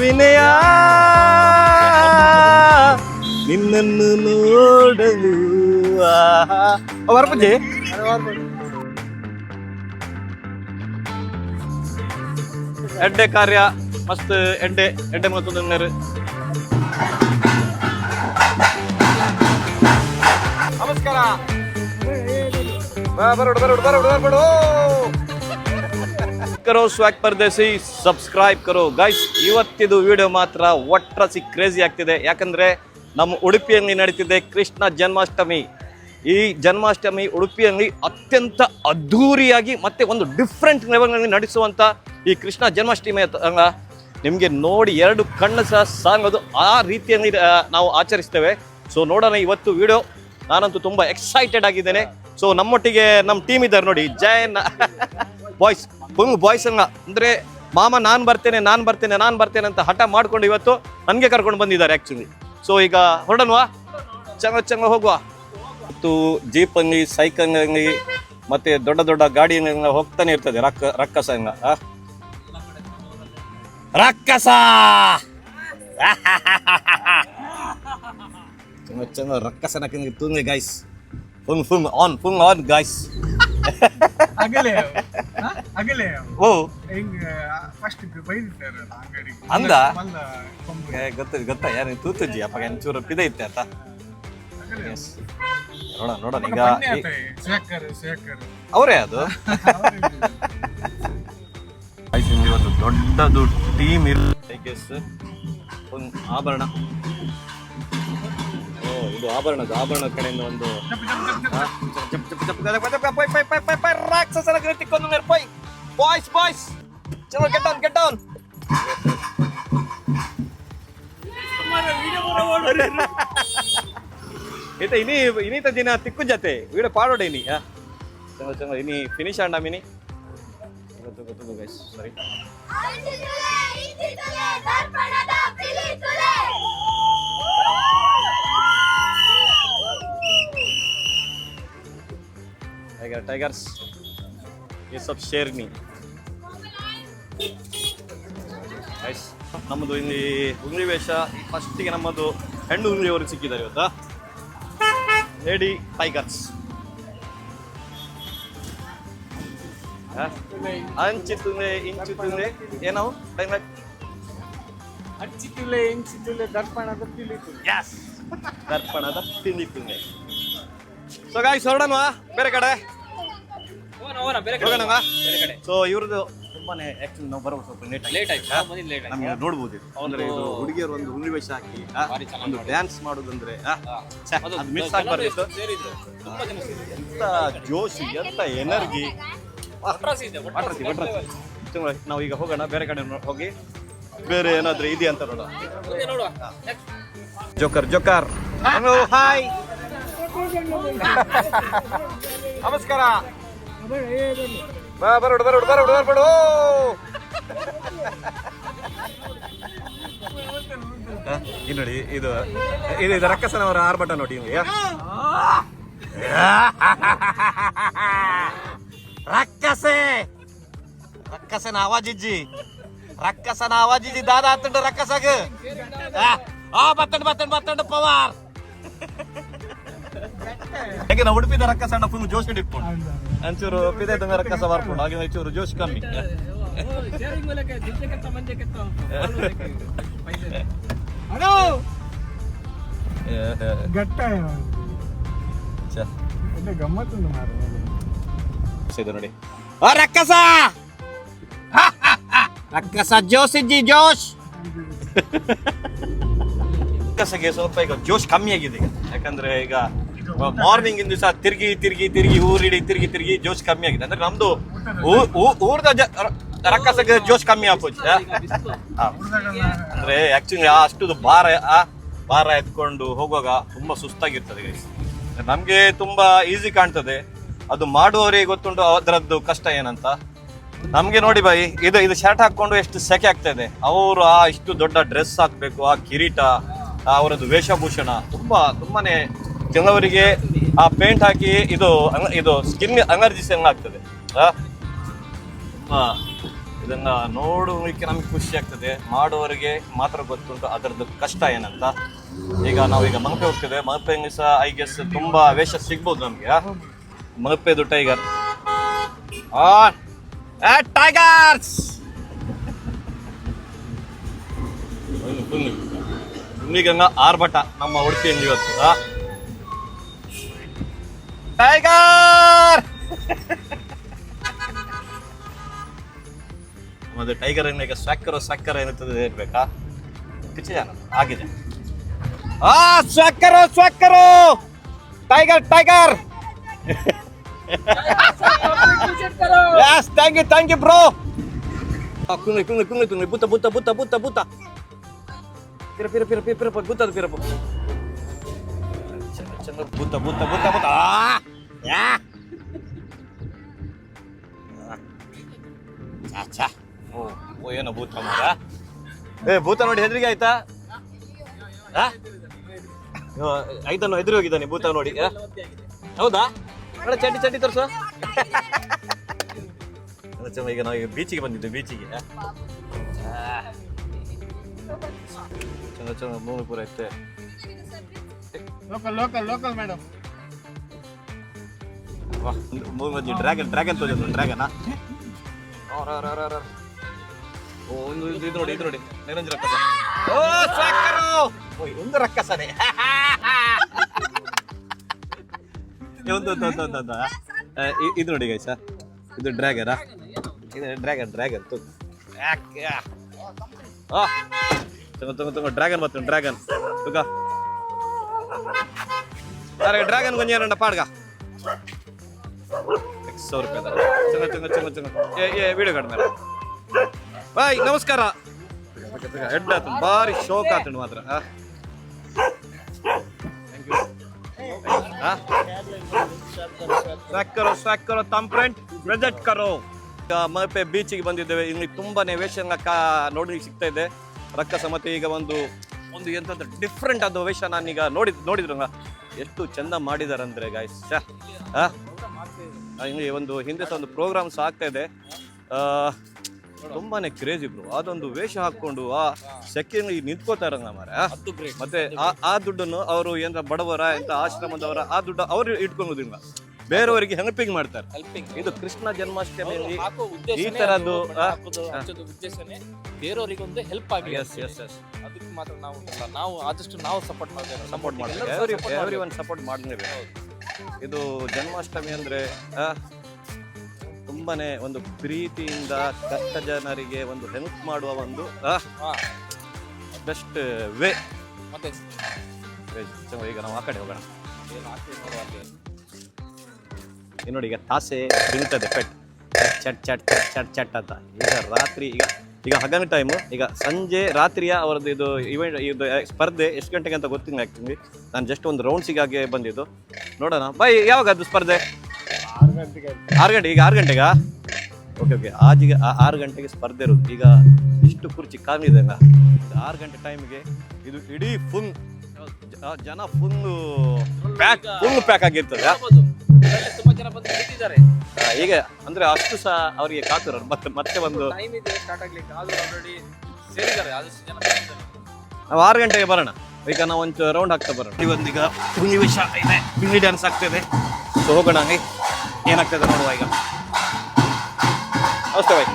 ವಿನಯ ನಿನ್ನನ್ನು ನೋಡಲು ಬರ್ಪುಜಿ ಎಡ್ಡೆ ಕಾರ್ಯ ಮಸ್ತ್ ಎಡ್ಡೆ ಎಡ್ಡೆ ಮತ್ತೊಂದು ಕರೋ ಸ್ವಾಕ್ ಪರದೇಸಿ ಸಬ್ಸ್ಕ್ರೈಬ್ ಕರೋ. ಗೈಸ್ ಇವತ್ತಿದು ವಿಡಿಯೋ ಮಾತ್ರ ಒಟ್ರಸಿ ಕ್ರೇಜಿ ಆಗ್ತಿದೆ. ಯಾಕಂದ್ರೆ ನಮ್ಮ ಉಡುಪಿಯಲ್ಲಿ ನಡೀತಿದೆ ಕೃಷ್ಣ ಜನ್ಮಾಷ್ಟಮಿ. ಈ ಜನ್ಮಾಷ್ಟಮಿ ಉಡುಪಿಯಲ್ಲಿ ಅತ್ಯಂತ ಅದ್ಧೂರಿಯಾಗಿ ಮತ್ತೆ ಒಂದು ಡಿಫ್ರೆಂಟ್ ಲೆವೆಲ್ನಲ್ಲಿ ನಡೆಸುವಂತ ಈ ಕೃಷ್ಣ ಜನ್ಮಾಷ್ಟಮಿ ನಿಮಗೆ ನೋಡಿ ಎರಡು ಕಣ್ಣು ಸಹ ಸಾಂಗೋದು. ಆ ರೀತಿಯಲ್ಲಿ ನಾವು ಆಚರಿಸ್ತೇವೆ. ಸೊ ನೋಡೋಣ ಇವತ್ತು ವಿಡಿಯೋ ನಾನಂತೂ ತುಂಬಾ ಎಕ್ಸೈಟೆಡ್ ಆಗಿದ್ದೇನೆ. ಸೊ ನಮ್ಮೊಟ್ಟಿಗೆ ನಮ್ಮ ಟೀಮ್ ಇದ್ದಾರೆ ನೋಡಿ ಜಯನ್ ಬಾಯ್ಸ್ ಫುಲ್ ಬಾಯ್ಸ್ ಅಂಗ ಅಂದ್ರೆ, ಮಾಮ, ನಾನ್ ಬರ್ತೇನೆ ನಾನ್ ಬರ್ತೇನೆ ನಾನ್ ಬರ್ತೇನೆ ಅಂತ ಹಠ ಮಾಡ್ಕೊಂಡು ಇವತ್ತು ನನಗೆ ಕರ್ಕೊಂಡು ಬಂದಿದ್ದಾರೆ ಆಕ್ಚುಲಿ ಸೊ ಈಗ ಹೊರಡನ್ವಾ ಚಂಗ ಚಂಗ ಹೋಗುವ. ಮತ್ತು ಜೀಪ್ ಅಂಗಿ ಸೈಕಲ್ ಅಂಗಿ ಮತ್ತೆ ದೊಡ್ಡ ದೊಡ್ಡ ಗಾಡಿ ಹೋಗ್ತಾನೆ ಇರ್ತದೆ, ರಕ್ಕ, ರಕ್ಕಸ ಅಂಗ ಆ? ರಕ್ಕಸ ಚಂದ ರೊಕ್ಕ ರಕ್ಕಸನ Tunge guys full full on full on guys ಅಗಲೇ ಹ? ಅಗಲೇ ಓ ಹಿಂಗ ಫಸ್ಟ್ ಬೈದಿರ್ತಾರಲ್ಲ ಅಂಗಡಿ ಅಂದ? ಏ, ಗೊತ್ತ ಗೊತ್ತಾ ಯಾರು ತೂತಜ್ಜಿ ಅಪ್ಪ ಒಂಚೂರು ಪಿದೆ ಇತ್ತೆ ಆತ. ನೋಡ ನೋಡ ಮಗ ಈಗ ಅವರೇ ಅದು ಒಂದು ದೊಡ್ಡದು ಟೀಮ್ ಒಂದು ಆಭರಣ ಇದು ಆಭರಣದ ಆಭರಣ ಕಡೆಯಿಂದ ಒಂದು ರಾಕ್ಷಸನ ತಿಕ್ಕೊಂಡು ಮೇರ್ ಪೈ. ಬಾಯ್ಸ್ ಬಾಯ್ಸ್ ಚಲೋ ಗೆಟ್ ಡೌನ್ ಗೆಟ್ ಡೌನ್ ಈತ ಇನಿ ಇನಿತ ದಿನ ತಿಕ್ಕು ಜತೆ. ವೀಡಿಯೋ ಪಾಡೋಡ ಇನಿ ಚಲೋ ಚಂಗ ಚಂಗ ಇನಿ ಫಿನಿಶ್ ಆಂಡ ಮಿನಿ. ಗೊತ್ತು ಗೊತ್ತು ಗೈಸ್ ಸರಿ ಅಂಚಿತುಲೆ ये सब ಟೈಗರ್ಸ್ ಶೇರ್ನಿ ಗೈಸ್ ನಮ್ಮದು ಇಲ್ಲಿ ಉಂಗ್ಲಿ ವೇಷ. ಫಸ್ಟಿಗೆ ನಮ್ಮದು ಹೆಣ್ಣು ಉಂಗ್ಲಿಯವರು ಸಿಕ್ಕಿದ್ದಾರೆ ಇವತ್ತಾ? ಲೇಡಿ ಟೈಗರ್ಸ್ ಅಂಚಿತುಲೆ ಇಂಚಿತುಲೆ ಏನವು ಟೈಗರ್ ಹಂಚಿತುಲೆ ಇಂಚಿತುಲೆ ದರ್ಪಣದ ತಿಳಿತು ಯಸ್ ದರ್ಪಣದ ತಿಂದಿತ್ತು ಸೊ ಗಾಯ್ಸ್ ಹೊರಡೋಣ ಬೇರೆ ಕಡೆ. ಹೋಗೋಣ ಸೊ ಇವ್ರದ್ದು ತುಂಬಾನೇ ಆಕ್ಚುಲಿ ನಾವು ಬರೋ ಸ್ವಲ್ಪ ಲೇಟ್ ಲೇಟ್ ಆಯ್ತು. ಲೇಟ್ ಆಯ್ತು. ನಮಗೆ ನೋಡ್ಬೋದು ಇದು. ಅಂದ್ರೆ ಇದು ಹುಡುಗಿಯರು ಒಂದು ವೇಷ ಹಾಕಿ ಆ, ಭಾರಿ ಚೆನ್ನಾಗಿ ಒಂದು ಡ್ಯಾನ್ಸ್ ಮಾಡೋದಂದ್ರೆ ಆ, ಛೆ, ಅದು ಮಿಸ್ ಆಗ್ಬಾರ್ದಿತ್ತು ಸೇರಿದ್ರು. ತುಂಬಾ ಜನ ಸೇರಿದ್ರು. ಎಂತ ಜೋಶ್ ಎಂತ ಎನರ್ಜಿ ಒಟ್ರಾಸಿ ಇದೆ ಒಟ್ರಾಸಿ. ಒಟ್ರಾಸಿ ನಾವು ಈಗ ಹೋಗೋಣ ಬೇರೆ ಕಡೆ ನೋ- ಹೋಗಿ. ಬೇರೆ ಏನಾದ್ರೂ ಇದೆಯಾ ಅಂತ ನೋಡೋಣ ಮುಂದೆ ನೋಡುವ. Joker joker. Hello hi. ನಮಸ್ಕಾರ. ಬಾ ಬರೋಡು ಬರೋಡು ಬರೋಡು ಬರೋಡು ಹ, ಇಲ್ಲಿ ನೋಡಿ ಇದು ಇದು ಇದು ರಕ್ಕಸನವರ ಆರ್ಭಟ ನೋಡಿ ನಿಮಗೆ ರಕ್ಕಸೆ! ರಕ್ಕಸನ ಆವಾಜಿಜ್ಜಿ ರಕ್ಕಸನ ಆವಾಜಿಜ್ಜಿ ದಾದ ಹತ್ತಂಡು ರಕ್ಕಸಗ. ಆ ಬತ್ತಂಡು ಬತ್ತಂಡು ಬತ್ತಂಡು ಪವಾರ್. ಹೇಗೆ ನಾವು ಉಡುಪಿದ ರಕ್ಕಸಣ್ಣ ಫುಲ್ ಜೋಶ್ ಇಟ್ಕೊಂಡು ಒಂಚೂರು ಪಿದೆ ತಂಗ ಕಸ ಬರ್ಕೊಂಡು ಹಾಗೆ ಒಂಚೂರು ಜೋಶ್ ಕಮ್ಮಿ. ನೋಡಿ ಆ ರಕ್ಕಸ ರಕ್ಕಸ ಜೋಶ್ ಇಜ್ಜಿ ಜೋಶ್. ರಕ್ಕಸಗೆ ಸ್ವಲ್ಪ ಈಗ ಜೋಶ್ ಕಮ್ಮಿ ಆಗಿದೆ ಈಗ. ಯಾಕಂದ್ರೆ ಈಗ ಮಾರ್ನಿಂಗ್ ಇಂದ ಸಹ ತಿರುಗಿ ತಿರುಗಿ ತಿರುಗಿ ಊರಿಡಿ ತಿರುಗಿ ತಿರುಗಿ ಜೋಶ್ ಕಮ್ಮಿ ಆಗಿದೆ. ಅಂದ್ರೆ ನಮ್ದು ಊರ್ದ ಜ- ರ- ರಕ್ಕಸಗೆ ಜೋಶ್ ಕಮ್ಮಿ ಆಗೋದು. ಅಂದ್ರೆ ಆಕ್ಚುಲಿ ಅಷ್ಟು ಭಾರ ಭಾರ ಎತ್ಕೊಂಡು ಹೋಗುವಾಗ ತುಂಬಾ ಸುಸ್ತಾಗಿರ್ತದೆ ಗೈಸ್ ನಮ್ಗೆ ತುಂಬಾ ಈಸಿ ಕಾಣ್ತದೆ. ಅದು ಮಾಡುವವರಿಗೆ ಗೊತ್ತುಂಟು ಅದರದ್ದು ಕಷ್ಟ ಏನಂತ. ನಮ್ಗೆ ನೋಡಿ ಬಾಯಿ ಇದು ಇದು ಶರ್ಟ್ ಹಾಕೊಂಡು ಎಷ್ಟು ಸೆಕೆ ಆಗ್ತಾ ಇದೆ. ಅವರು ಆ ಇಷ್ಟು ದೊಡ್ಡ ಡ್ರೆಸ್ ಹಾಕ್ಬೇಕು ಆ ಕಿರೀಟ ಅವರದ್ದು ವೇಷಭೂಷಣ ತುಂಬಾ ತುಂಬಾನೇ ಕೆಲವರಿಗೆ ಆ ಪೇಂಟ್ ಹಾಕಿ ಇದು ಇದು ಸ್ಕಿನ್ ಅಲರ್ಜಿಸ್ ಆಗ್ತದೆ ಇದನ್ನ ನೋಡೋದಕ್ಕೆ ನಮ್ಗೆ ಖುಷಿ ಆಗ್ತದೆ. ಮಾಡುವವರಿಗೆ ಮಾತ್ರ ಗೊತ್ತುಂಟು ಅದರದ್ದು ಕಷ್ಟ ಏನಂತ. ಈಗ ನಾವೀಗ ಮಲ್ಪೆ ಹೋಗ್ತೇವೆ. ಮಲಪೆ ಸಹ ಐ ಗೆಸ್ ತುಂಬಾ ವೇಷ ಸಿಗ್ಬೋದು ನಮ್ಗೆ ಮಲ್ಪೆದು ಟೈಗರ್ ಟೈಗರ್ಸ್ ಗಂಗಾ ಆರ್ಭಟ ನಮ್ಮ ಉಡುಪಿಯಲ್ಲಿ ಇವತ್ತು ಟೈಗರ್! ಮತ್ತೆ ಟೈಗರ್ ಏನ್ ಈಗ ಸ್ವಾಕರ್ ಸ್ವಾಕರ್ ಏನಿರ್ತದೆ ಹೇಳ್ಬೇಕಾ? ಕಿಚಿ ಜನ ಆಗಿದೆ. ಆ ಸ್ವಾಕರ್ ಸ್ವಾಕರ್ tiger tiger! Yes thank you thank you bro ಕುಣಿ ಕುಣಿ ಕುಣಿ ಕುಣಿ ಬುತ್ತ ಬುತ್ತ ಬುತ್ತ ಬುತ್ತ ಬುತ್ತ ಪಿರ ಪಿರ ಪಿರ ಪಿರ ಪಿರ ಬುತ್ತ ಪಿರ ಬುತ್ತ ಬುತ್ತ ಬುತ್ತ ಬುತ್ತ ಆ! ಚಾಚಾ ಓ ಓ ಏನೋ ಭೂತ ಮರ ಏ, ಭೂತ ನೋಡಿ ಹೆದರಿಗೆ ಆಯ್ತಾ? ಐತನ್ನು ಹೆದರಿ ಹೋಗಿದ್ದಾನೆ ಭೂತ ನೋಡಿ ಹೌದಾ? ನೋಡ ಚಡ್ಡಿ ಚಡ್ಡಿ ತೋರಿಸು. ಅಲ್ಲ ಈಗ ನಾವು ಬೀಚಿಗೆ ಬಂದಿದ್ದು ಬೀಚಿಗೆ ಚಂದ ಚಂದ ಮೂರು ಪೂರ ಐತೆ. ಲೋಕಲ್ ಲೋಕಲ್ ಲೋಕಲ್ ಮೇಡಮ್ ವಾಹ್, ಮೂರು ಮಂದಿ ಡ್ರ್ಯಾಗನ್ ಡ್ರ್ಯಾಗನ್ ತೋರಿದ್ರು ಡ್ರ್ಯಾಗನ್ ಓ ಒಂದು ಇದು ನೋಡಿ ಇದು ನೋಡಿ. ನಿರಂಜನ ರಕ್ಕಸ ಓ ಸಾಕರು! ಓ ಇದೊಂದು ರಕ್ಕಸನೆ. ಇದು ಒಂದು ಒಂದು ಒಂದು ಇದು ನೋಡಿ ಗೈಸ ಇದು ಡ್ರ್ಯಾಗನ್ ಇದು ಡ್ರ್ಯಾಗನ್ ಡ್ರ್ಯಾಗನ್ ತು ಆ ತಗೋ ತಗೋ ತಗೋ ಡ್ರ್ಯಾಗನ್ ಮತ್ತೆ ಡ್ರ್ಯಾಗನ್ ತುಗ. ಡ್ರ್ಯಾಗನ್ ಗೊಂಜೇರಣ್ಣ ಪಾಡ್ಗ. ಸಾವಿರ ರೂಪಾಯಿ ಚಂದ ಚಂದ ಚಂದ ಚಂದ. ಏ ಏ ವಿಡಿಯೋ ಕಡಿಮೆ ಬಾಯ್, ನಮಸ್ಕಾರ. ಹೆಡ್ ಆತು ಭಾರಿ ಶೋಕ್ ಆತ ಮಾತ್ರ. ಕರೋ ಸ್ವಾಕ್ ಕರೋ, ತಮ್ ಫ್ರೆಂಡ್ ವಿಸಿಟ್ ಕರೋ. ಮಲ್ಪೆ ಬೀಚಿಗೆ ಬಂದಿದ್ದೇವೆ. ಇಲ್ಲಿ ತುಂಬಾನೇ ವೇಷ ನೋಡ್ಲಿಕ್ಕೆ ಸಿಗ್ತಾ ಇದೆ. ರಕ್ತ ಸಮತೆ ಈಗ ಒಂದು ಒಂದು ಎಂತ ಡಿಫ್ರೆಂಟ್ ಆದ ವೇಷ ನಾನೀಗ ನೋಡಿದ್ ನೋಡಿದ್ರಂಗ ಎಷ್ಟು ಚಂದ ಮಾಡಿದಾರಂದ್ರೆ ಗಾಯ್ಸ್ ಆ, ಒಂದು ಹಿಂದೆ ಸಹ ಒಂದು ಪ್ರೋಗ್ರಾಮ್ಸ್ ಆಗ್ತಾ ಇದೆ. ತುಂಬಾನೇ ಕ್ರೇಜ್ ಬ್ರೋ ಅದೊಂದು ವೇಷ ಹಾಕೊಂಡು ಆ ಸೆಕೆಂಡ್ ನಿಂತ್ಕೋತಾರಲ್ಲ ಮಾರ ಮತ್ತೆ ಆ- ಆ ದುಡ್ಡನ್ನು ಅವರು ಏನಾರ ಬಡವರ ಎಂತ ಆಶ್ರಮದವರ ಆ ದುಡ್ಡು ಅವರು ಇಟ್ಕೊಳ್ಳೋದಿಲ್ಲ ಬೇರೆಯವರಿಗೆ ಹೆಲ್ಪಿಂಗ್ ಮಾಡ್ತಾರೆ. ಇದು ಕೃಷ್ಣ ಜನ್ಮಾಷ್ಟಮಿಯಲ್ಲಿ ಈ ತರದ್ದು, ಉದ್ದೇಶನೇ ಬೇರೆಯವರಿಗೆ ಒಂದು ಹೆಲ್ಪ್ ಆಗಲಿ ಎಸ್ ಎಸ್ ಎಸ್ ಅದಕ್ಕೆ ಮಾತ್ರ ನಾವು ನಾವು ಆದಷ್ಟು ನಾವು ಸಪೋರ್ಟ್ ಮಾಡ್ತೇವೆ ಸಪೋರ್ಟ್ ಮಾಡ್ತೀವಿ ಎವ್ರಿ ಎವ್ರಿ ಒನ್ ಸಪೋರ್ಟ್ ಮಾಡಲೇಬೇಕು ಇದು ಜನ್ಮಾಷ್ಟಮಿ ಅಂದರೆ ಆ, ತುಂಬಾನೇ ಒಂದು ಪ್ರೀತಿಯಿಂದ ಕಷ್ಟ ಜನರಿಗೆ ಒಂದು ಹೆಲ್ಪ್ ಮಾಡುವ ಒಂದು ಬೆಸ್ಟ್ ವೇ ಮತ್ತೆ? ಈಗ ನಾವು ಆ ಕಡೆ ಹೋಗೋಣ. ನೋಡಿ ಈಗ ತಾಸೆ ಬೀಳ್ತದೆ ಪೆಟ್. ಚಟ್ ಚಟ್ ಚಟ್ ಚಟ್ ಚಟ್ ಅಂತ. ಈಗ ರಾತ್ರಿ ಈಗ ಈಗ ಹಗಲು ಟೈಮು ಈಗ ಸಂಜೆ ರಾತ್ರಿಯ ಅವರದ್ದು ಇದು ಇವೆಂಟ್ ಇದು ಸ್ಪರ್ಧೆ ಎಷ್ಟು ಗಂಟೆಗೆ ಅಂತ ಗೊತ್ತಿಲ್ಲ ಆಗ್ತೀನಿ ನಾನು ಜಸ್ಟ್ ಒಂದು ರೌಂಡ್ಸಿಗಾಗಿ ಬಂದಿದ್ದು. ನೋಡೋಣ. ಬೈ ಯಾವಾಗ ಅದು ಸ್ಪರ್ಧೆ? ಆರು ಗಂಟೆಗೆ. ಈಗ ಆರು ಗಂಟೆಗಾ? ಓಕೆ ಓಕೆ ಆಜಿಗೆ ಆ- ಆರು ಗಂಟೆಗೆ ಸ್ಪರ್ಧೆ ಇರೋದು. ಈಗ ಇಷ್ಟು ಕುರ್ಚಿ ಅಲ್ಲ? ಆರು ಗಂಟೆ ಟೈಮ್ಗೆ ಇದು ಇಡೀ ಫುಲ್ ಜನ ಫುಲ್ ಪ್ಯಾಕ್ ಫುಲ್ ಪ್ಯಾಕ್ ಆಗಿರ್ತದೆ. ಹೀಗೆ ಅಂದ್ರೆ ಅಷ್ಟು ಸಹ ಅವರಿಗೆ ಕಾತುರ ಮತ್ತೆ ಮತ್ತೆ ಒಂದು ಟೈಮ್ ಇದೆ ಸ್ಟಾರ್ಟ್ ಆಗ್ಲಿಕ್ಕೆ. ಆದ್ರೂ ಆಲ್ರೆಡಿ ಸೇರಿದ್ದಾರೆ ಆದಷ್ಟು ಜನ ಸೇರಿದ್ದಾರೆ ನಾವು ಆರು ಗಂಟೆಗೆ ಬರೋಣ. ಈಗ ನಾವು ಒಂದು ರೌಂಡ್ ಹಾಕ್ತಾ ಬರೋಣ. ಇವೊಂದೀಗ ವಿಷ ಇದೆ. ತಿಂಡಿ ಡ್ಯಾನ್ಸ್ ಆಗ್ತಿದೆ. ಸೊ ಹೋಗೋಣ ಹಂಗೆ. ಏನಾಗ್ತದೆ ನೋಡುವ ಈಗ. ಅಷ್ಟೇ ಬಾಯ್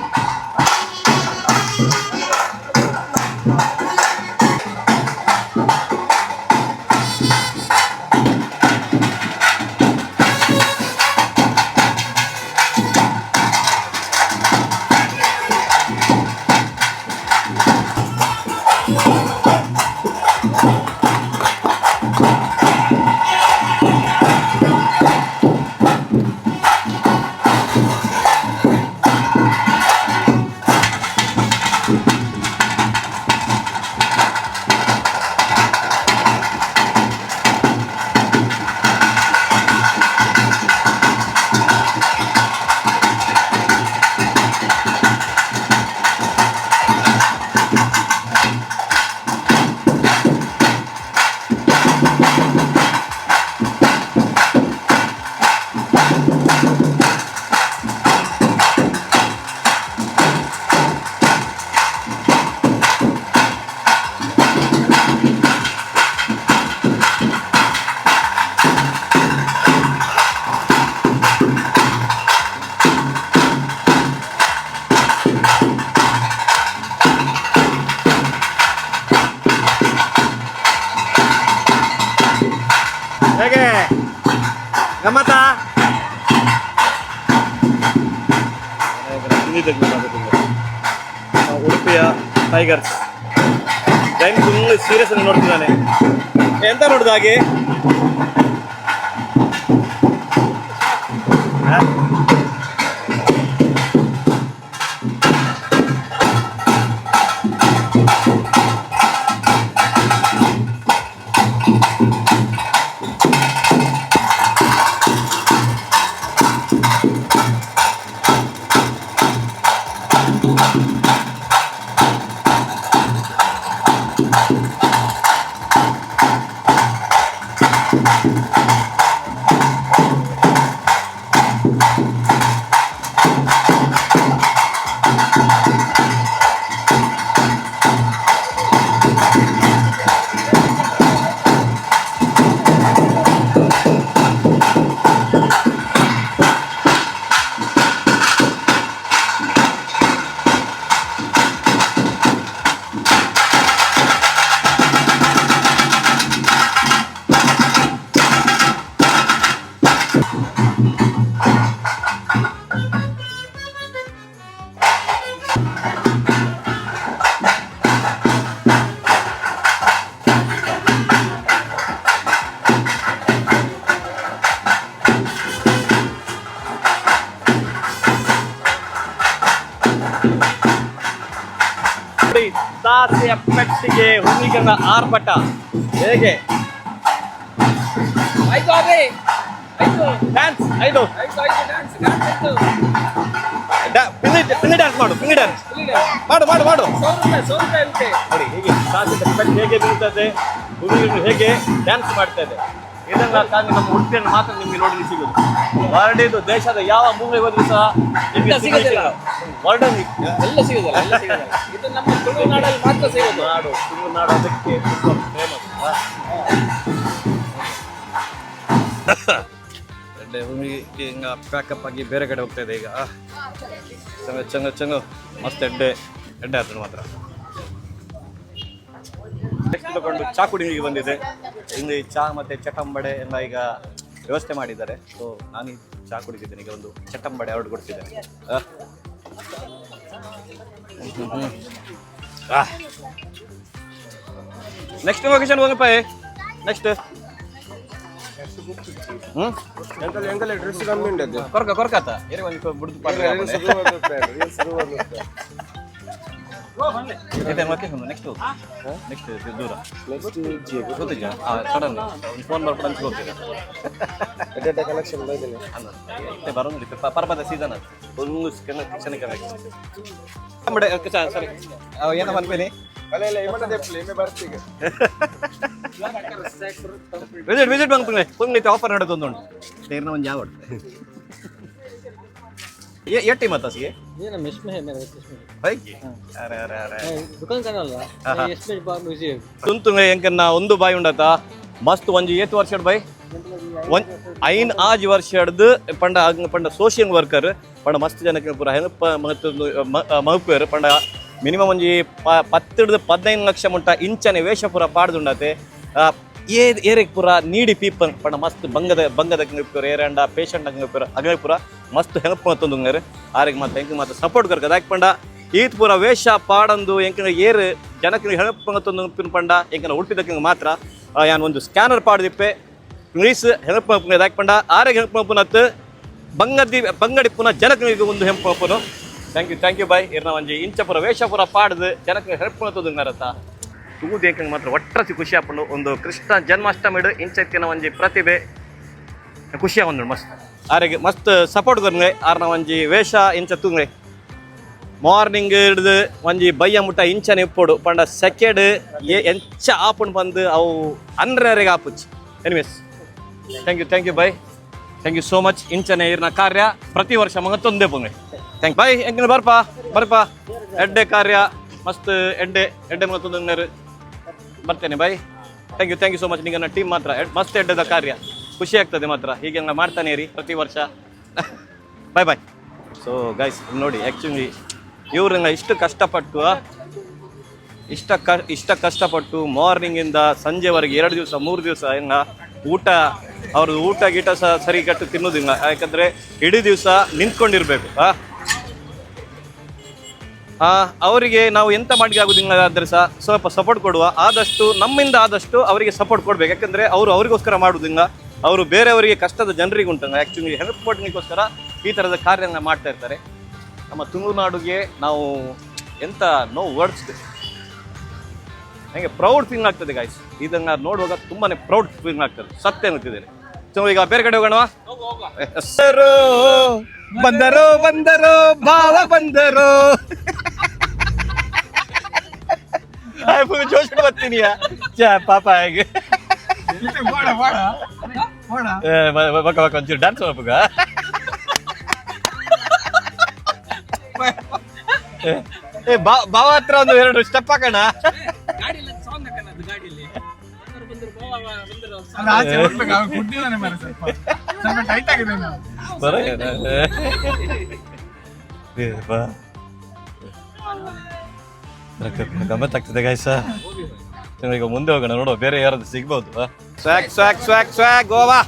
ಸೀರಿಯಸ್ ಅಲ್ಲಿ ನೋಡ್ತಿದ್ದಾನೆ. ಎಂತ ನೋಡಿದ ಹಾಗೆ? ಸಾಸಿಯ ಪೆಟ್ಟಿಗೆ ಹುಲಿಗನ ಆರ್ಭಟ. ಹೇಗೆ? ಆಯ್ತು ಅದೇ ಆಯ್ತು. ಡ್ಯಾನ್ಸ್ ಆಯ್ತು ಡ್ಯಾನ್ಸ್ ಪಿಂಗಿ ಮಾಡು ಪಿಂಗಿ ಡ್ಯಾನ್ಸ್. ಮಾಡು ಮಾಡು ಮಾಡು. ನೋಡಿ ಹೇಗೆ ಪೆಟ್ಟು ಹೇಗೆ ಬೀಳ್ತದೆ ಹುಡುಗಿಗಳು ಹೇಗೆ ಡ್ಯಾನ್ಸ್ ಮಾಡ್ತಾ ಇದೆ. ಇದನ್ನ ತಾನು ನಮ್ಮ ಉಡುಪಿಯನ್ನು ಮಾತ್ರ ನಿಮಗೆ ನೋಡಲಿಕ್ಕೆ ಸಿಗುದು. ವರ್ಲ್ಡ್ ದೇಶದ ಯಾವ ಮೂಲೆ ಹೋದ್ರು ಸಹ ನಿಮಗೆ ಸಿಗೋದಿಲ್ಲ. ವರ್ಲ್ಡ್ ಎಲ್ಲ ಸಿಗೋದಲ್ಲ ಎಲ್ಲ ಸಿಗೋದಲ್ಲ. ಇದು ನಮ್ಮ ತುಳುನಾಡಲ್ಲಿ ಮಾತ್ರ ಸಿಗೋದು. ನಾಡು ತುಳುನಾಡು ಅದಕ್ಕೆ ಫೇಮಸ್ ಭೂಮಿಗೆ ಹಿಂಗ ಪ್ಯಾಕಪ್ ಆಗಿ ಬೇರೆ ಕಡೆ ಹೋಗ್ತಾ ಇದೆ ಈಗ. ಚಂಗ ಚಂಗ ಚಂಗ. ಮಸ್ತ್ ಎಡ್ಡೆ ಎಡ್ಡೆ ಆದ್ರೆ ಮಾತ್ರ. ನೆಕ್ಸ್ಟ್ ತಗೊಂಡು ಬಂದಿದೆ. ಇಲ್ಲಿ ಚಾ ಮತ್ತೆ ಚಟಂಬಡೆ ಎಲ್ಲ ಈಗ ವ್ಯವಸ್ಥೆ ಮಾಡಿದ್ದಾರೆ. ಸೊ ನಾನು ಚಹಾ ಚಾ ಕುಡಿತಿದ್ದೇನೆ. ಈಗ ಒಂದು ಚಟಂಬಡೆ ಆರ್ಡರ್ ಕೊಡ್ತಿದ್ದೇನೆ. ನೆಕ್ಸ್ಟ್ ಲೊಕೇಶನ್ ಹೋಗಪ್ಪ. ನೆಕ್ಸ್ಟ್ ಕೊರಕ ಕೊರಕಾತ ಏರಿ ಒಂದು ಬುಡ್ದು ಇದೆ ಲೊಕೇಶನ್ ನೆಕ್ಸ್ಟ್ ನೆಕ್ಸ್ಟ್ ದೂರ ಗೊತ್ತಿಲ್ಲ ಸಡನ್ ಒಂದು ಫೋನ್ ಮಾಡ್ಬಿಟ್ಟು ಅಂತ ಹೋಗ್ತೀನಿ ಎಡ್ಡೆ ಕಲೆಕ್ಷನ್ ಬೈದಿನಿ ಅಲ್ಲ ಮತ್ತೆ ಬರೋದು ಪರ್ಬದ ಸೀಸನ್ ಅದು ಫುಲ್ಲು ಕ್ಷಣಿಕ ಕಂಬಡೆ ಸರಿ ಏನೋ ಅನ್ಬೇನಿ ಅಲ್ಲ ದೆಪ್ಪಲಿ ಇಮೆ ಬರ್ತೀಗ ವಿಸಿಟ್ ವಿಸಿಟ್ ಬಂಗ್ಪುಂಗ್ಲೆ ಪುಂಗ್ಲಿತ್ತೆ ಆಫರ್ ನಡೆದೊಂದು ತೇರ್ನ ಒಂದು ಯಾವ ಎಟ್ಟಿ ಮತ್ತ ಸಿಗೆ ये ना मिस में है मेरा मिस में ಹೈಕಿ ಅರೆ ಅರೆ ಅರೆ दुकान का नाम है इसमें बात मुझे ತುಂತುಂಗ ಎಂಕನ್ನ ಒಂದು ಬಾಯಿ ಉಂಡತ ಮಸ್ತ್ ಒಂಜಿ ಏತ್ ವರ್ಷಡ್ ಬಾಯ್ ಒಂದ್ ಐನ್ ಆಜ್ ವರ್ಷಡ್ದು ಪಂಡ ಅಂಗ್ ಪಂಡ ಸೋಷಿಯಲ್ ವರ್ಕರ್ ಪಂಡ ಮಸ್ತ್ ಜನಕ್ಕೆ ಪೂರ ಹೆಲ್ಪ್ ಮತ್ತು ಮಹಪೇರ್ ಪಂಡ ಮಿನಿಮಮ್ ಒಂಜಿ ಪ ಪತ್ತಿಡ್ದು ಪದಿನೈದು ಲಕ್ಷ ಮುಟ್ಟ ಇಂಚನೆ ವೇಷ ಪೂರ ಪಾಡ್ದುಂಡತೆ ಏ ಏರೆಗ್ ಪೂರ ನೀಡಿ ಪೀಪಲ್ ಪಂಡ ಮಸ್ತ್ ಬಂಗದ ಬಂಗದ ಪೂರ ಏರಂಡ ಪೇಷಂಟ್ ಅಂಗ ಪೂರ ಅಗ ಪೂರ ಮಸ್ತ್ ಹೆಲ್ಪ್ ಮತ್ತೊಂದುಂಗರ್ ಆರಿಗೆ ಮತ್ತೆ ಎಂಕ್ ಮತ್ತೆ ಸಪೋರ್ಟ್ ಕರ್ಕ ಅದಾಕ್ ಪಂಡ. ಈತ್ ಪೂರ ವೇಷ ಪಾಡಂದು ಎಂಕಿನ ಏರ್ ಜನಕ್ಕೆ ಹೆಲ್ಪ್ ಮತ್ತೊಂದು ಪಂಡ. ಎಂಕಿನ ಉಡುಪಿದಕ್ಕೆ ಮಾತ್ರ. ಯಾನ್ ಒಂದು ಸ್ಕ್ಯಾನರ್ ಪಾಡ್ದಿಪ್ಪೆ. ಇಂಗ್ಲೀಷ್ ಹೆಲ್ಪ್ ದಾಕ್ ಪಂಡ. ಆರಿಗೆ ಹೆಲ್ಪ್ ಮಪ್ಪನತ್ ಬಂಗದಿ, ಬಂಗಡಿ ಪುನಃ ಜನಕ್ಕೆ ಒಂದು help ಮಪ್ಪನು thank you thank you bye ಇರ್ನ ಒಂಜಿ ಇಂಚ ವೇಷಪುರ ವೇಷ ಪುರ ಪಾಡ್ದು ಜನಕ್ಕೆ ಹೆಲ್ಪ್ ಮತ್ತೊಂದು ನರತ ತೂದು ಏಕಂಗೆ ಮಾತ್ರ ಒಟ್ಟರಸಿ ಖುಷಿ ಆಪಂಡು ಒಂದು ಕೃಷ್ಣ ಜನ್ಮಾಷ್ಟಮಿ ಇಂಚತ್ತಿನ ಒಂಜಿ ಪ್ರತಿಭೆ ಖುಷಿ ಆಗೊಂಡು ಮಸ್ತ್. ಆರೆಗೆ ಮಸ್ತ್ ಸಪೋರ್ಟ್ ಕೊರ್ಗೆ ಆರ್ನ ಒಂಜಿ ವೇಷ, ಇಂಚ ತೂಂಗೆ ಮಾರ್ನಿಂಗ್ ಹಿಡ್ದು ಒಂಜಿ ಬಯ್ಯ ಮುಟ್ಟ ಇಂಚನೆ ಇಪ್ಪೋಡು. ಪಂಡ ಸೆಕೆಡ್ ಎಂಚ ಆಪುಂಡು ಬಂದು ಅವು ಅನ್ರರಿಗೆ ಆಪುಚ್ಚು anyways thank you thank you bye thank you so much ಇಂಚನೆ ಇರ್ನ ಕಾರ್ಯ ಪ್ರತಿ ವರ್ಷ ಮಗತ್ತೊಂದೇ ಪೊಂಗೆ ಥ್ಯಾಂಕ್ ಬೈ ಎಂಗಿನ ಬರ್ಪಾ? ಬರ್ಪಾ. ಎಡ್ಡೆ ಕಾರ್ಯ. ಮಸ್ತ್ ಎಡ್ಡೆ ಎಡ್ಡೆ ಮಗತ್ತೊಂದು ಬರ್ತೇನೆ bye thank you thank you so much ನಿಮ್ಮ ಟೀಮ್ ಮಾತ್ರ ಮಸ್ತ್ ಎಡ್ಡದ ಕಾರ್ಯ. ಖುಷಿ ಆಗ್ತದೆ ಮಾತ್ರ. ಹೀಗೆ ನಾವು ಮಾಡ್ತಾನೆ ಇರಿ ಪ್ರತಿ ವರ್ಷ. ಬಾಯ್ ಬಾಯ್ ಸೊ ಗೈಸ್ ನೋಡಿ ಆ್ಯಕ್ಚುಲಿ ಇವ್ರನ್ನ ಇಷ್ಟು ಕಷ್ಟಪಟ್ಟು ಇಷ್ಟ ಕ ಇಷ್ಟ ಕಷ್ಟಪಟ್ಟು ಮಾರ್ನಿಂಗಿಂದ ಸಂಜೆವರೆಗೆ ಎರಡು ದಿವಸ ಮೂರು ದಿವಸ ಹೆಂಗ ಊಟ ಅವ್ರದ್ದು ಊಟ ಗೀಟ ಸಹ ಸರಿ ಕಟ್ಟು ತಿನ್ನೋದಿಲ್ಲ. ಯಾಕಂದರೆ ಇಡೀ ದಿವಸ ನಿಂತ್ಕೊಂಡಿರ್ಬೇಕು ಆ, ಅವರಿಗೆ ನಾವು ಎಂತ ಮಾಡಿಗೆ ಆಗುದಿಲ್ಲ ಆದ್ರೆ ಸಹ ಸ್ವಲ್ಪ ಸಪೋರ್ಟ್ ಕೊಡುವ. ಆದಷ್ಟು ನಮ್ಮಿಂದ ಆದಷ್ಟು ಅವರಿಗೆ ಸಪೋರ್ಟ್ ಕೊಡ್ಬೇಕು. ಯಾಕಂದ್ರೆ ಅವರು ಅವರಿಗೋಸ್ಕರ ಮಾಡುವುದಿಲ್ಲ ಅವರು ಬೇರೆಯವರಿಗೆ ಕಷ್ಟದ ಜನರಿಗೆ ಉಂಟಲ್ಲ ಆ್ಯಕ್ಚುಲಿ ಹೆಲ್ಪ್ ಕೊಡಲಿಕ್ಕೋಸ್ಕರ ಈ ಥರದ ಕಾರ್ಯನ ಮಾಡ್ತಾ ಇರ್ತಾರೆ. ನಮ್ಮ ತುಳುನಾಡುಗೆ ನಾವು ಎಂತ ನೋ ವರ್ಡ್ಸ್ ನನಗೆ ಪ್ರೌಡ್ ಫೀಲ್ ಆಗ್ತದೆ ಗಾಯ್ಸ್ ಇದನ್ನ ನೋಡುವಾಗ ತುಂಬಾನೇ ಪ್ರೌಡ್ ಫೀಲ್ ಆಗ್ತದೆ. ಸತ್ಯ ಅಂತಿದ್ದೇನೆ ಸೊ ಈಗ ಬೇರೆ ಕಡೆ ಹೋಗೋಣ ಬಂದರು ಬಂದರು ಭಾವ ಬಂದರು. ಜೋಶ್ ಬರ್ತೀನಿ ಚಾ ಪಾಪ ಹೇಗೆ. ಬಕ ಬಕ ಒಂಚೂರು ಡ್ಯಾನ್ಸ್ ಮಾಡ್ಬೇಕ ಏ ಬಾ ಭಾವ ಹತ್ರ ಒಂದು ಎರಡು ಸ್ಟೆಪ್ ಹಾಕೋಣ. ಗಾಡಿಯಲ್ಲಿ ಸ್ವಲ್ಪ. ಟೈಟ್ ಆಗಿದೆ ಅವ್ನು. ಗಮ್ಮತ್ತಾಗ್ತದೆ ಗಾಯ್ಸ ಈಗ ಮುಂದೆ ಹೋಗೋಣ ನೋಡುವ ಬೇರೆ ಯಾರಾದ್ರೂ ಸಿಗ್ಬೋದು ಸ್ವಾಗ್ ಸ್ವಾಗ್ ಸ್ವಾಗ್ ಸ್ವಾಗ್ ಗೋವಾ.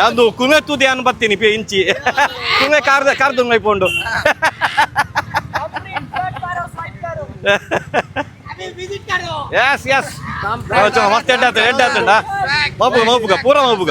ಯಾವ್ದು ಕುಮೆ ತುದಿ ಅನ್ ಬರ್ತೀನಿ ಪಿ ಇಂಚಿ. ಕುಮೆ ಕಾರ್ದ ಕಾರ್ದು ಮೈಪೊಂಡು ಎಸ್ ಎಸ್ ಮಸ್ತ್ ಎಡ್ಡ ಆತ ಎಡ್ಡ ಆತಂಡ. ಮಬ್ಬುಗ ಮಬ್ಬುಗ ಪೂರ ಮಬ್ಬುಗ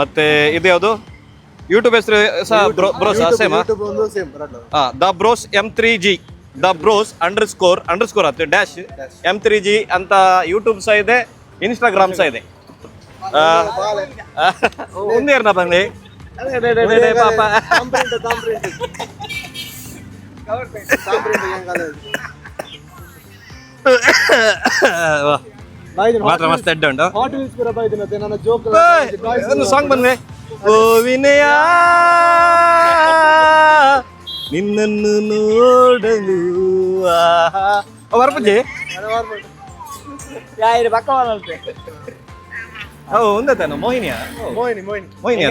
ಮತ್ತೆ ಇದು ಯಾವುದು? ಯೂಟ್ಯೂಬ್ ಹೆಸರು ಸಹ bros same the bros M three G. The bros underscore underscore ಅಂತ ಡ್ಯಾಶ್. ಎಂ ತ್ರೀ ಜಿ ಅಂತ ಯೂಟ್ಯೂಬ್ ಸಹ ಇದೆ ಇನ್ಸ್ಟಾಗ್ರಾಮ್ ಸಹ ಇದೆ. ಮುಂದೆ ಯಾರನ್ನ ಪಾಪ. ಮಾತ್ರ ಮಸ್ತ್ ಹೆಡ್ ಉಂಟು. ಒಂದು ಸಾಂಗ್ ಬಂದ್ವಿ ಓ ವಿನಯ ನಿನ್ನನ್ನು ನೋಡಲು ಬರ್ಬಜ್ಜಿ ಯಾರು ಪಕ್ಕ ಓ ಒಂದೇ ತಾನೆ ಮೋಹಿನಿಯ? ಮೋಹಿನಿ ಮೋಹಿನಿ. ಮೋಹಿನಿ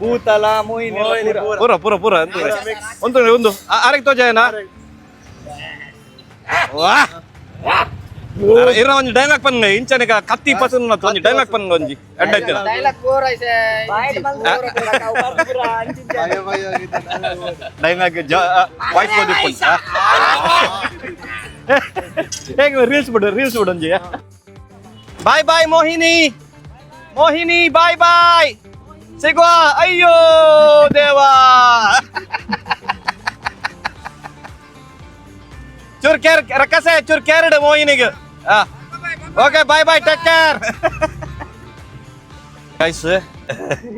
ಭೂತಲ ಮೋಹಿನಿ ಪೂರ. ಪೂರ ಪೂರ ಅಂತ ಒಂದು ಆರಕ್ಕೆ ತೋಜ ಏನಾ ವಾ ಇರ ಒಂಜಿ ಡೈಲಾಗ್ ಪನ್ಗ ಇಂಚನಿಗ ಕತ್ತಿ ಪಸನ್ ಒಂಜಿ ಡೈಲಾಗ್ ಪನ್ಗ ಒಂಜಿ ಎಡ್ಡ ಐತಿನ ಡೈಲಾಗ್ ವಾಯ್ಸ್ ಓದಿಪ್ಪುಂಟ ಹೇಗೆ ರೀಲ್ಸ್ ಬಿಡು ರೀಲ್ಸ್ ಬಿಡು ಒಂಜಿ ಬಾಯ್ ಬಾಯ್ ಮೋಹಿನಿ ಮೋಹಿನಿ ಬಾಯ್ ಬಾಯ್. ಸಿಗುವ ಅಯ್ಯೋ ದೇವಾ. ಚೂರ್ ಕೇರ್ ರಕ್ಕಸೆ ಚೂರ್ ಕೇರ್ಡ್ ಮೋಹಿನಿಗೆ. Okay bye bye take care guys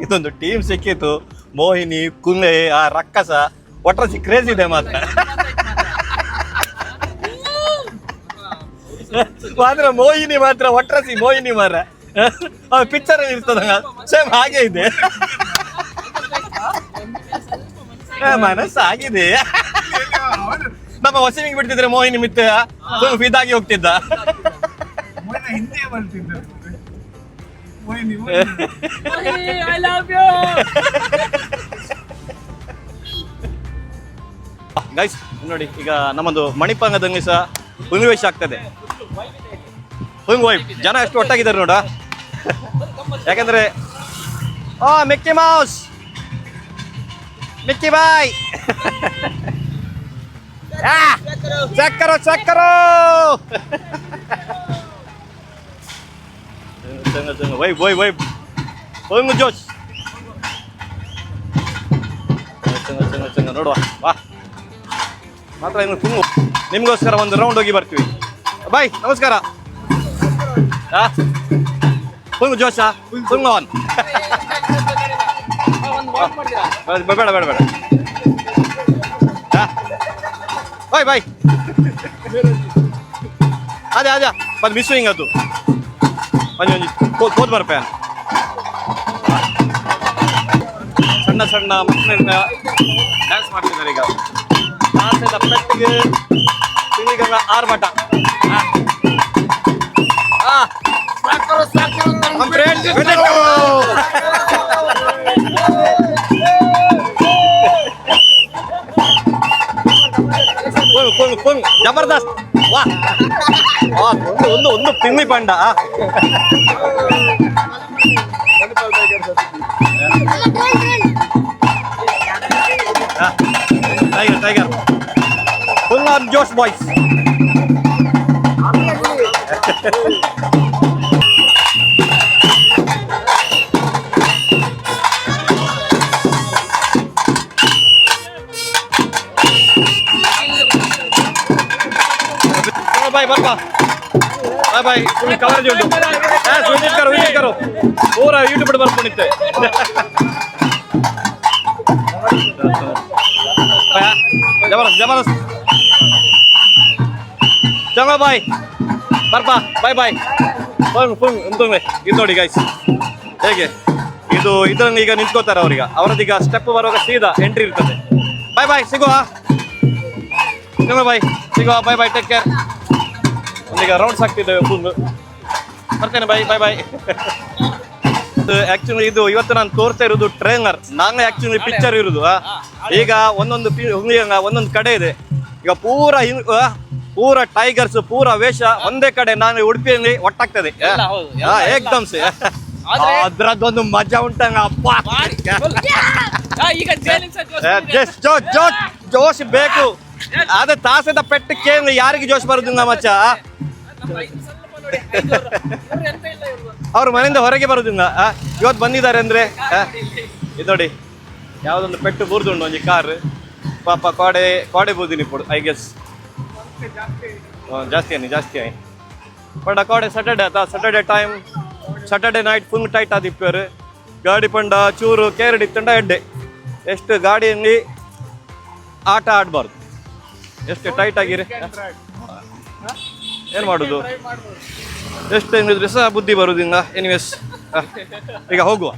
ಇದೊಂದು ಟೀಮ್ ಸಿಕ್ಕಿತ್ತು ಮೋಹಿನಿ ಕುಂಗೆ ಆ ರಕ್ಕಸ. ಒಟ್ರಸಿ ಕ್ರೇಜ್ ಇದೆ ಮಾತ್ರ. ಮಾತ್ರ ಮೋಹಿನಿ ಮಾತ್ರ ಒಟ್ರಸಿ ಮೋಹಿನಿ ಮಾರ ಪಿಕ್ಚರ್ ಇರ್ತದ ಸೇಮ್ ಹಾಗೆ ಇದೆ. ಆ, ಮನಸ್ಸು ಆಗಿದೆ. ನಮ್ಮ ಹೊಸಮಿಗೆ ಬಿಡ್ತಿದ್ರೆ ಮೋಹಿನಿ ಮಿತ್ತ ಫಿದಾಗಿ ಇದಾಗಿ ಹೋಗ್ತಿದ್ದ. ಹಿಂದೆ ಬರ್ತಿದ್ದ ಗೈಸ್ ನೋಡಿ ಈಗ ನಮ್ಮದು ಮಣಿಪಾಂಗದಂಗೆ ಸಹ ಹುಂಗ್ವೇಶ ಆಗ್ತದೆ. ಹುಂಗ್ ವೈಫ್ ಜನ ಎಷ್ಟು ಒಟ್ಟಾಗಿದ್ದಾರೆ ನೋಡ. ಯಾಕಂದ್ರೆ ಆ ಮಿಕ್ಕಿ ಮೌಸ್ ಮಿಕ್ಕಿ ಬಾಯ್ ಚಕ್ಕರ ಚಕ್ಕರ वही वही वही ಹೊಂಗು ಜೋಶ್ ಚಂಗ ಚಂಗ ಚಂಗ ನೋಡುವ ವಾ ಮಾತ್ರ ಇನ್ನು ತುಂಬ ನಿಮಗೋಸ್ಕರ ಒಂದು ರೌಂಡ್ ಹೋಗಿ ಬರ್ತೀವಿ ಬಾಯ್ ನಮಸ್ಕಾರ? ಫುಲ್ ಜೋಶ ಫುಲ್ ಆನ್ ಬೇಡ ಬೇಡ ಬೇಡ ಬಾಯ್ ಬಾಯ್ ಅದೇ ಅದೇ ಅದು ಮಿಸ್ಸಿಂಗ್ ಅದು ಒಂಜಿ ಒಂಜಿ ಕೋದ್ ಬರ್ಪೆ ಸಣ್ಣ ಸಣ್ಣ ಮಕ್ಕಳಿಂದ ಡ್ಯಾನ್ಸ್ ಮಾಡ್ತಿದ್ದಾರೆ ಈಗ ದಾಸದ ಪೆಟ್ಟಿಗೆ ತಿಂಗಳಿಗೆಲ್ಲ ಆರ್ಭಟ ಆ. ಜಬರ್ದಸ್ತ್ ವಾ ವಾ, ಒಂದು ಒಂದು ಒಂದು ಪಿಮ್ಮಿ ಪಂಡ ಟೈಗರ್ ಟೈಗರ್ ಫುಲ್ ಆಫ್ ಜೋಶ್ ಬಾಯ್ಸ್ ಬಾಯ್ ಬರ್ಬಾ ಬಾಯ್ ಬಾಯ್ ಫುಲ್ ಕವರೇಜ್ ಉಂಟು ವಿಸಿಟ್ ಕರೋ ವಿಸಿಟ್ ಕರೋ ಪೂರ ಯೂಟ್ಯೂಬ್ ಬರ್ಕೊಂಡಿತ್ತೆ ಜಬರದಸ್ತ್ ಜಬರದಸ್ತ್ ಚಂಗ ಬಾಯ್ ಬರ್ಬಾ ಬಾಯ್ ಬಾಯ್ ಫುಲ್ ಫುಲ್ ಉಂಟುಂಗ್ರೆ ಇದು ನೋಡಿ ಗೈಸ್ ಹೇಗೆ ಇದು ಇದನ್ನು ಈಗ ನಿಂತ್ಕೋತಾರೆ ಅವ್ರೀಗ ಅವರದೀಗ ಸ್ಟೆಪ್ ಬರುವಾಗ ಸೀದಾ ಎಂಟ್ರಿ ಇರ್ತದೆ ಬಾಯ್ ಬಾಯ್ ಸಿಗುವ ಸಿಗುವ ಬಾಯ್ ಸಿಗುವ ಬಾಯ್ ಬಾಯ್ ಟೇಕ್ ಕೇರ್ ಒಂದೀಗ ರೌಂಡ್ಸ್ ಆಗ್ತಿದ್ದೇವೆ ಫುಲ್ ಬರ್ತೇನೆ ಬಾಯ್ ಬಾಯ್ ಬಾಯ್ ಆಕ್ಚುಲಿ ಇದು ಇವತ್ತು ನಾನು ತೋರ್ತಾ ಇರೋದು ಟ್ರೈನರ್ ನಾನೇ ಆಕ್ಚುಲಿ ಪಿಕ್ಚರ್ ಇರುದು ಈಗ ಒಂದೊಂದು ಈಗ ಒಂದೊಂದು ಕಡೆ ಇದೆ. ಈಗ ಪೂರ ಪೂರ ಟೈಗರ್ಸ್ ಪೂರ ವೇಷ ಒಂದೇ ಕಡೆ ನಾನು ಉಡುಪಿಯಲ್ಲಿ ಒಟ್ಟಾಗ್ತದೆ ಏಕ್ದಮ್ ಸೆ ಅದ್ರದ್ದೊಂದು ಮಜಾ ಉಂಟಂಗ ಅಪ್ಪ. ಈಗ ಜೋಶ್ ಬೇಕು. ಅದೇ ತಾಸದ ಪೆಟ್ಟಕ್ಕೆ ಯಾರಿಗೆ ಜೋಶ್ ಬರುದಿಲ್ಲ ಮಚ್ಚ ಅವ್ರ ಮನೆಯಿಂದ ಹೊರಗೆ ಬರುದಿಲ್ಲ. ಇವತ್ತು ಬಂದಿದ್ದಾರೆ ಅಂದ್ರೆ ಇದು ನೋಡಿ ಯಾವ್ದೊಂದು ಪೆಟ್ಟು ಬೂರ್ದುಂಡು ಒಂಜಿ ಕಾರ್. ಪಾಪ ಕೋಡೆ ಕೋಡೆ ಬೂದಿನಿ ಪುಡು ಐ ಗೆಸ್ ಜಾಸ್ತಿ ಆಯ್ತು ಜಾಸ್ತಿ ಆಯ್ ಪಂಡ ಕೋಡೆ ಸಟರ್ಡೆ ಆತ Saturday time Saturday night full tight ಆದಿಪ್ಪರು ಗಾಡಿ ಪಂಡ ಚೂರು ಕೇರಡಿ ಇತ್ತಂಡ ಎಡ್ಡೆ. ಎಷ್ಟು ಗಾಡಿಯಲ್ಲಿ ಆಟ ಆಡಬಾರ್ದು. ಎಷ್ಟು ಟೈಟ್ ಆಗಿರಿ? ಏನು ಮಾಡೋದು? ಎಷ್ಟು ಹೆಂಗಿದ್ರೆ ಸಹ ಬುದ್ಧಿ ಬರೋದಿಂದ ಎನಿವೇಸ್ ಈಗ ಹೋಗುವ.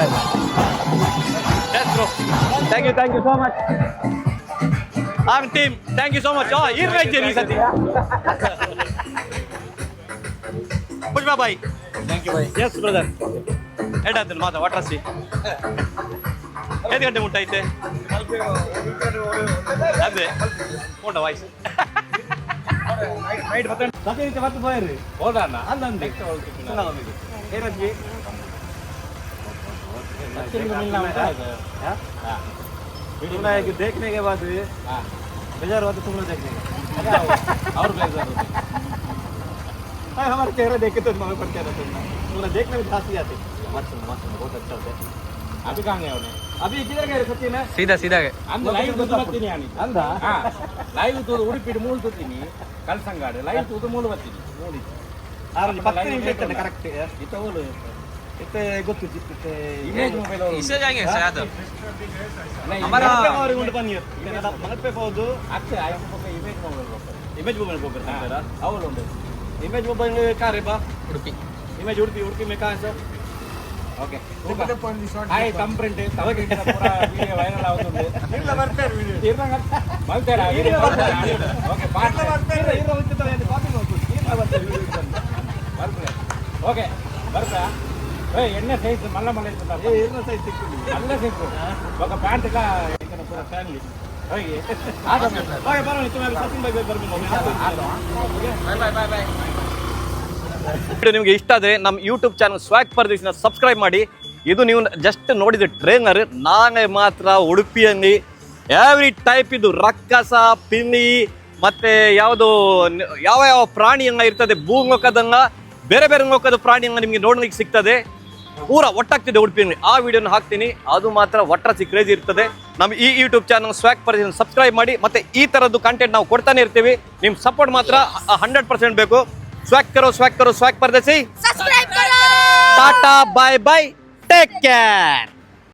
Anytime. Yes, bro. Thank you, thank you so much. I'm team. Thank you so much. Oh, ಇರ್ಬೇಕು ಈ ಸತಿ Pushpa bye thank you bye yes brother ಎಡಾದಲ್ಲಿ ಮಾತಾ ಒಟ್ರಾಸಿ ಐದು ಗಂಟೆ ಮುಟ್ಟೈತೆ ಅದೇ. ಉಂಟ ವಾಯ್ಸ್ ಸತ್ಯನಿತ್ಯ ಮತ್ತೆ ಹೋದ ಹೋದಣ್ಣ ಅಂದಂದೆ मिलना है कि देखने के बाद बेजार हुआ तो तुम लोग देखने और बेजार होते हमारे चेहरा देखे तो हमारे पर चेहरा तुमने तुमने देखने में हंसी आती मस्त मस्त बहुत अच्छा होता अभी कहाँ गए उन्हें अभी किधर गए सच्ची में सीधा सीधा गए अंदर लाइव तो बत्ती नहीं आनी अंदर हाँ लाइव तो उड़ी पीड़ मूल तो तीनी कल संगाड़े लाइव तो तो मूल बत्ती नहीं मूल आरंभ पक्के नहीं करते करेक्ट इतना बोलो ಇತ್ತೆ ಗೊತ್ತಿತ್ತು ಇತ್ತೆ ಇಮೇಜ್ ಮೊಬೈಲ್ ಅವರು. ಇಸೇ ಜಾಗೆ ಸರ್ ಅದು. ಹಮಾರ ಅವರು ಉಂಡು ಬನ್ನಿ ಇತ್ತೆ ಮನಪೆ ಹೋದು. ಅಕ್ಕೆ ಐಫೋನ್ ಪಕ್ಕ ಇಮೇಜ್ ಮೊಬೈಲ್ ಹೋಗ್ತಾರೆ ಇಮೇಜ್ ಮೊಬೈಲ್ ಹೋಗ್ತಾರೆ ಸರ್ ಅವಳು ಉಂಡು ಇಮೇಜ್ ಮೊಬೈಲ್ ಕಾರೆ ಬಾ. ಉಡುಪಿ. ಇಮೇಜ್ ಉಡುಪಿ ಉಡುಪಿ ಮೇ ಕಾ ಸರ್. ಓಕೆ. ಹಾಯ್ ತಮ್ಮ ಪ್ರಿಂಟ್ ತಮಗೆ ಪೂರಾ ವಿಡಿಯೋ ವೈರಲ್ ಆಗುತ್ತದೆ ಇಲ್ಲ ಬರ್ತಾರೆ ವಿಡಿಯೋ ಇರಂಗ ಬರ್ತಾರೆ ಓಕೆ ಪಾರ್ಟ್ ಬರ್ತಾರೆ ಇರೋ. ಹೋಗ್ತಾರೆ ಕಾಪಿ ಮಾಡ್ತೀನಿ ಇಲ್ಲ ಬರ್ತಾರೆ ವಿಡಿಯೋ ಬರ್ತಾರೆ ಓಕೆ ಬರ್ತಾ. ಏ ಎಣ್ಣೆ ಸೈಜ್ ಮಲ್ಲ ಮಲ್ಲ ಇರ್ತದೆ ಏ ಇರೋ ಸೈಜ್ ಸಿಕ್ಕಿಲ್ಲ ಅಲ್ಲೇ ಸಿಕ್ಕು ఒక ಬಾಯ್ ವಿಡಿಯೋ ನಿಮಗೆ ಇಷ್ಟ ಆದರೆ ನಮ್ಮ ಯೂಟ್ಯೂಬ್ ಚಾನಲ್ ಸ್ವಾಗ್ ಪರದೇಶನ ಸಬ್ಸ್ಕ್ರೈಬ್ ಮಾಡಿ ಇದು ನೀವು ಜಸ್ಟ್ ನೋಡಿದ ಟ್ರೈನರ್ ನಾನೇ ಮಾತ್ರ ಉಡುಪಿಯಲ್ಲಿ ಎವ್ರಿ ಟೈಪ್ ಇದು ರಕ್ಕಸ ಪಿನ್ನಿ ಮತ್ತೆ ಯಾವುದು ಯಾವ ಯಾವ ಪ್ರಾಣಿಯಂಗ ಇರ್ತದೆ ಭೂಮುಖದಂಗ ಬೇರೆ ಬೇರೆ ಲೋಕದ ಪ್ರಾಣಿಯಂಗ ನಿಮಗೆ ನೋಡ್ಲಿಕ್ಕೆ ಸಿಗ್ತದೆ ಪೂರ ಒಟ್ಟಾಗ್ತಿದೆ ಉಡುಪಿಯಲ್ಲಿ ಆ ವಿಡಿಯೋನ ಹಾಕ್ತೀನಿ. ಅದು ಮಾತ್ರ ಒಟ್ಟಾಸಿ ಕ್ರೇಜ್ ಇರ್ತದೆ. ನಮ್ಮ ಈ ಯೂಟ್ಯೂಬ್ ಚಾನಲ್ ಸ್ವಾಕ್ ಪರಿಚಯ ಸಬ್ಸ್ಕ್ರೈಬ್ ಮಾಡಿ ಮತ್ತೆ ಈ ತರದ್ದು ಕಂಟೆಂಟ್ ನಾವು ಕೊಡ್ತಾನೆ ಇರ್ತೀವಿ. ನಿಮ್ಮ ಸಪೋರ್ಟ್ ಮಾತ್ರ ಹಂಡ್ರೆಡ್ ಪರ್ಸೆಂಟ್ ಬೇಕು. ಸ್ವಾಕ್ ಕರೋ ಸ್ವಾಕ್ ಕರೋ swag Pardesi. Tata bye bye take care